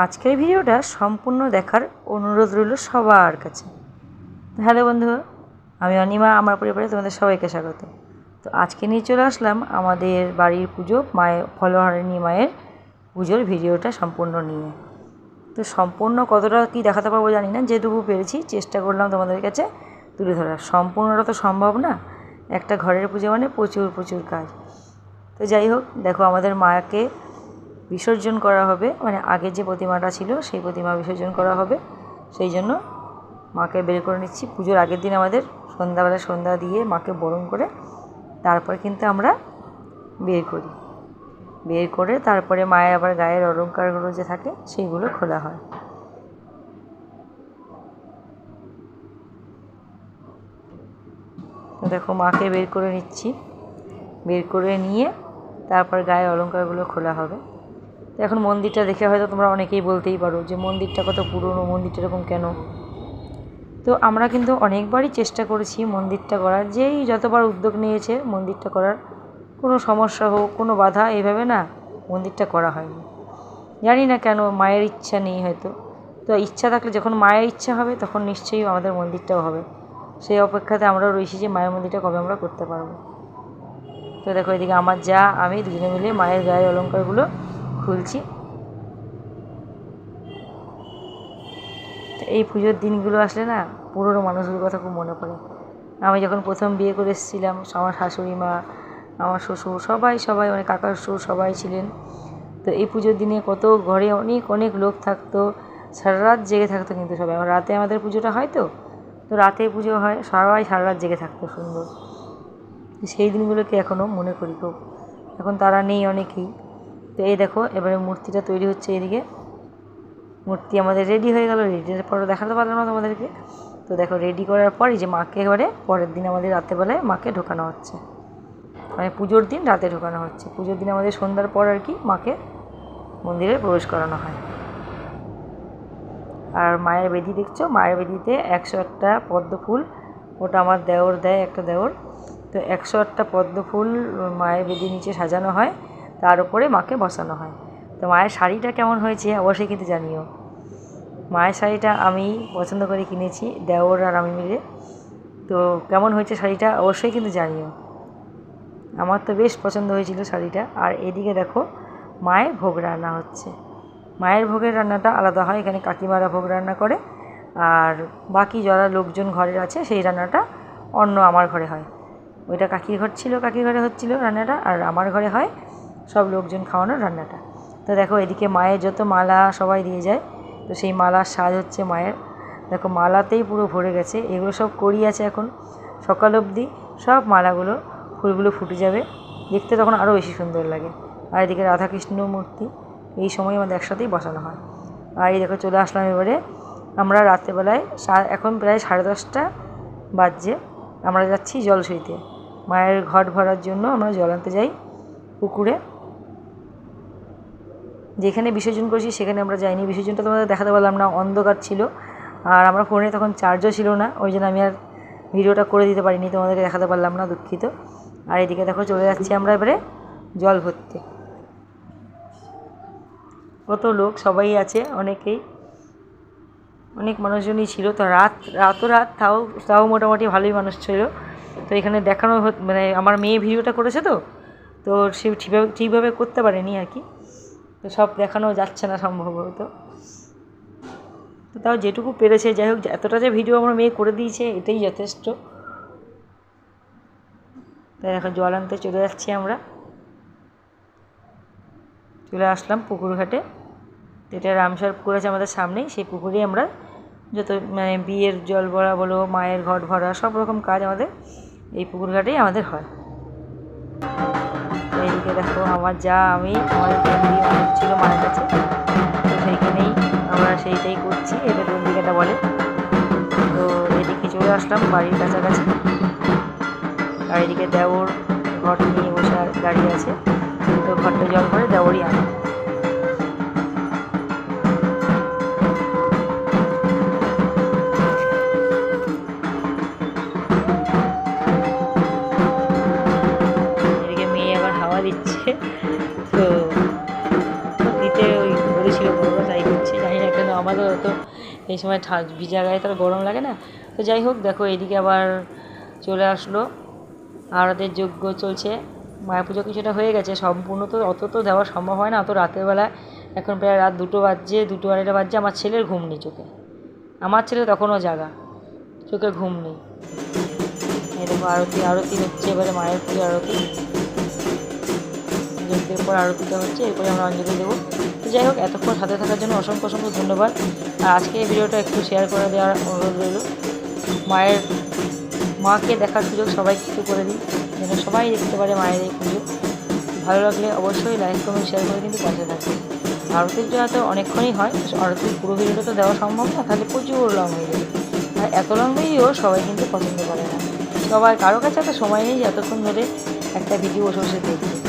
আজকের ভিডিওটা সম্পূর্ণ দেখার অনুরোধ রইল সবার কাছে। হ্যালো বন্ধু, আমি অনিমা, আমার পরিবারে তোমাদের সবাইকে স্বাগত। তো আজকে নিয়ে চলে আসলাম আমাদের বাড়ির পুজো, মায়ের, ফলহারিণী মায়ের পুজোর ভিডিওটা সম্পূর্ণ নিয়ে। তো সম্পূর্ণ কতটা কি দেখাতে পারব জানি না, যেটুকু পেরেছি চেষ্টা করলাম তোমাদের কাছে তুলে ধরার। সম্পূর্ণটা তো সম্ভব না, একটা ঘরের পুজো মানে প্রচুর প্রচুর কাজ। তো যাই হোক, দেখো আমাদের মাকে বিসর্জন করা হবে। মানে আগে যে প্রতিমাটা ছিল, সেই প্রতিমা বিসর্জন করা হবে। সেই জন্য মাকে বের করে নিচ্ছি। পুজোর আগের দিন আমাদের সন্ধ্যাবেলা সন্ধ্যা দিয়ে মাকে বরণ করে তারপর কিন্তু আমরা বের করি। বের করে তারপরে মায়ের আবার গায়ের অলঙ্কারগুলো যে থাকে সেইগুলো খোলা হয়। দেখো মাকে বের করে নিচ্ছি। বের করে নিয়ে তারপর গায়ের অলঙ্কারগুলো খোলা হবে। এখন মন্দিরটা দেখে হয়তো তোমরা অনেকেই বলতেই পারো যে মন্দিরটা কত পুরনো, মন্দিরটা এরকম কেন? তো আমরা কিন্তু অনেকবারই চেষ্টা করেছি মন্দিরটা করার। যেই যতবার উদ্যোগ নিয়েছে মন্দিরটা করার, কোনো সমস্যা হোক, কোনো বাধা এইভাবে না মন্দিরটা করা হয়নি। জানি না কেন মায়ের ইচ্ছা নেই হয়তো। তো ইচ্ছা থাকলে যখন মায়ের ইচ্ছা হবে, তখন নিশ্চয়ই আমাদের মন্দিরটাও হবে। সেই অপেক্ষাতে আমরাও রয়েছি যে মায়ের মন্দিরটা কবে আমরা করতে পারব। তো দেখো এদিকে আমার যা, আমি দুজনে মিলে মায়ের গায়ের অলঙ্কারগুলো খুলছি। এই পুজোর দিনগুলো আসলে না, পুরনো মানুষগুলোর কথা খুব মনে পড়ে। আমি যখন প্রথম বিয়ে করে এসেছিলাম, আমার শাশুড়ি মা, আমার শ্বশুর, সবাই সবাই মানে কাকা শ্বশুর সবাই ছিলেন। তো এই পুজোর দিনে কত ঘরে অনেক অনেক লোক থাকতো, সারা রাত জেগে থাকতো কিন্তু সবাই। আমার রাতে আমাদের পুজোটা হয় তো তো রাতে পুজো হয়, সবাই সারা রাত জেগে থাকতো সুন্দর। সেই দিনগুলোকে এখনও মনে করি খুব। এখন তারা নেই অনেকেই। তো এই দেখো, এবারে মূর্তিটা তৈরি হচ্ছে এদিকে মূর্তি আমাদের রেডি হয়ে গেল রেডির পরে দেখাতে পারলাম না তোমাদেরকে। তো দেখো রেডি করার পরই যে মাকে এবারে পরের দিন আমাদের রাত্রেবেলায় মাকে ঢোকানো হচ্ছে। মানে পুজোর দিন রাতে ঢোকানো হচ্ছে। পুজোর দিন আমাদের সন্ধ্যার পর আর কি মাকে মন্দিরে প্রবেশ করানো হয়। আর মায়ের বেদি দেখছ? মায়ের বেদিতে একশো একটা পদ্ম ফুল। ওটা আমার দেওর দেয়, একটা দেওর। তো একশো একটা পদ্ম ফুল মায়ের বেদির নিচে সাজানো হয়। তার উপরে মাকে বসানো হয়। তো মায়ের শাড়িটা কেমন হয়েছে অবশ্যই কিন্তু জানিও। মায়ের শাড়িটা আমি পছন্দ করে কিনেছি, দেওর আর আমি মিলে। তো কেমন হয়েছে শাড়িটা অবশ্যই কিন্তু জানিও। আমার তো বেশ পছন্দ হয়েছিল শাড়িটা। আর এদিকে দেখো, মায়ের ভোগ রান্না হচ্ছে। মায়ের ভোগের রান্নাটা আলাদা হয়, এখানে কাকিমারা ভোগ রান্না করে। আর বাকি যারা লোকজন ঘরের আছে, সেই রান্নাটা অন্য আমার ঘরে হয়। ওইটা কাকির ঘর ছিল, কাকির ঘরে হচ্ছিল রান্নাটা। আর আমার ঘরে হয় সব লোকজন খাওয়ানোর রান্নাটা। তো দেখো এদিকে মায়ের যত মালা সবাই দিয়ে যায়, তো সেই মালার সাজ হচ্ছে মায়ের। দেখো মালাতেই পুরো ভরে গেছে, এগুলো সব করি আছে এখন। সকাল অবধি সব মালাগুলো, ফুলগুলো ফুটে যাবে। দেখতে তখন আরও বেশি সুন্দর লাগে। আর এদিকে রাধাকৃষ্ণ মূর্তি, এই সময় আমাদের একসাথেই বসানো হয়। আর এই দেখো চলে আসলাম এবারে, আমরা রাত্রেবেলায় এখন প্রায় সাড়ে দশটা বাজছে। আমরা যাচ্ছি জল সইতে মায়ের ঘট ভরার জন্য আমরা জল আনতে যাই পুকুরে। যেখানে বিসর্জন করেছি, সেখানে আমরা যাইনি। বিসর্জনটা তোমাদের দেখাতে পারলাম না, অন্ধকার ছিল। আর আমার ফোনে তখন চার্জও ছিল না, ওই জন্য আমি আর ভিডিওটা করে দিতে পারিনি, তোমাদেরকে দেখাতে পারলাম না, দুঃখিত। আর এদিকে দেখো, চলে যাচ্ছি আমরা এবারে জল ভরতে। কত লোক, সবাই আছে, অনেকেই। অনেক মানুষজনই ছিল, তো রাত, রাতও রাত, তাও তাও মোটামুটি ভালোই মানুষ ছিল। তো এখানে দেখানো মানে আমার মেয়ে ভিডিওটা করেছে তো তো সে ঠিকভাবে ঠিকভাবে করতে পারেনি আর কি। তো সব দেখানো যাচ্ছে না সম্ভবত। তো তাও যেটুকু পেরেছে, যাই হোক, এতটা যে ভিডিও আমার মেয়ে করে দিয়েছে, এটাই যথেষ্ট। তাই এখন জল আনতে চলে যাচ্ছি আমরা। চলে আসলাম পুকুর ঘাটে এটা রামসার পুকুর আছে আমাদের সামনেই, সেই পুকুরে আমরা যত মানে বিয়ের জল ভরা বলো, মায়ের ঘট ভরা, সব রকম কাজ আমাদের এই পুকুর ঘাটেই আমাদের হয়। এইদিকে দেখো আমার যা, আমি আমাদের ফ্যামিলি অনেক ছিল মায়ের কাছে। তো সেইখানেই আমরা সেইটাই করছি এটা ডন্ডিকাটা বলে। তো এদিকে চলে আসলাম বাড়ির কাছাকাছি। আর এদিকে দেওর ঘট নিয়ে বসে দাঁড়িয়ে আছে। তো ঘরটা জল করে দেওরই আনে তো দিতে ওই ধরেছিল বড় তাই দিচ্ছে জানি না কেন আমাদের তো এই সময় ভিজা গায়ে তো গরম লাগে না। তো যাই হোক, দেখো এদিকে আবার চলে আসলো। আরতের যজ্ঞ চলছে। মায়ের পুজো কিছুটা হয়ে গেছে। সম্পূর্ণ তো অত তো দেওয়া সম্ভব হয় না। অত রাতের বেলা এখন প্রায় রাত দুটো বাজছে, দুটো আড়াইটা বাজছে। আমার ছেলের ঘুম নেই চোখে। আমার ছেলে তখনও জাগা। চোখে ঘুম নেই। এরকম আরতি আরতি হচ্ছে এবারে মায়ের পুজো আরতি। যজ্ঞের পর আরতিটা হচ্ছে, এরপরে আমরা অঞ্জলি দেবো। তো যাই হোক, এতক্ষণ সাথে থাকার জন্য অসংখ্য অসংখ্য ধন্যবাদ। আর আজকে এই ভিডিওটা একটু শেয়ার করে দেওয়ার অনুরোধ রইল। মায়ের, মাকে দেখার সুযোগ সবাইকে একটু করে দিই যেন সবাই দেখতে পারে মায়ের এই পুজো। ভালো লাগলে অবশ্যই লাইক কমেন্ট শেয়ার করে কিন্তু পাশে থাকবে আরতির জন্য তো অনেকক্ষণই হয় আরতির পুরো ভিডিওটা তো দেওয়া সম্ভব না, তাহলে প্রচুর লং হয়ে যাবে। আর এত লং ভিডিও সবাই কিন্তু পছন্দ করে না। সবাই কারও কাছে একটা সময় নেই এতক্ষণ ধরে একটা ভিডিও বসে বসে দেখবে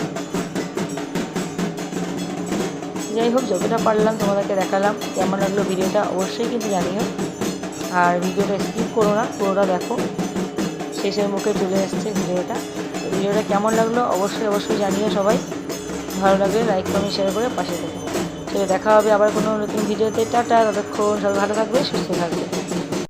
যাই হোক, যতটা পারলাম তোমাদেরকে দেখালাম, কেমন লাগল ভিডিওটা অবশ্যই কিন্তু জানিও। আর ভিডিওটা স্কিপ করো না, পুরোটা দেখো। শেষের মুখে চলে এসছে ভিডিওটা। ভিডিওটা কেমন লাগল অবশ্যই অবশ্যই জানিও সবাই। ভালো লাগলে লাইক কমেন্ট শেয়ার করে পাশে থেকো। চলে, দেখা হবে আবার কোনো নতুন ভিডিওতে। টাটা, ততক্ষণ সবাই ভালো থাকবে, সুস্থ থাকবে।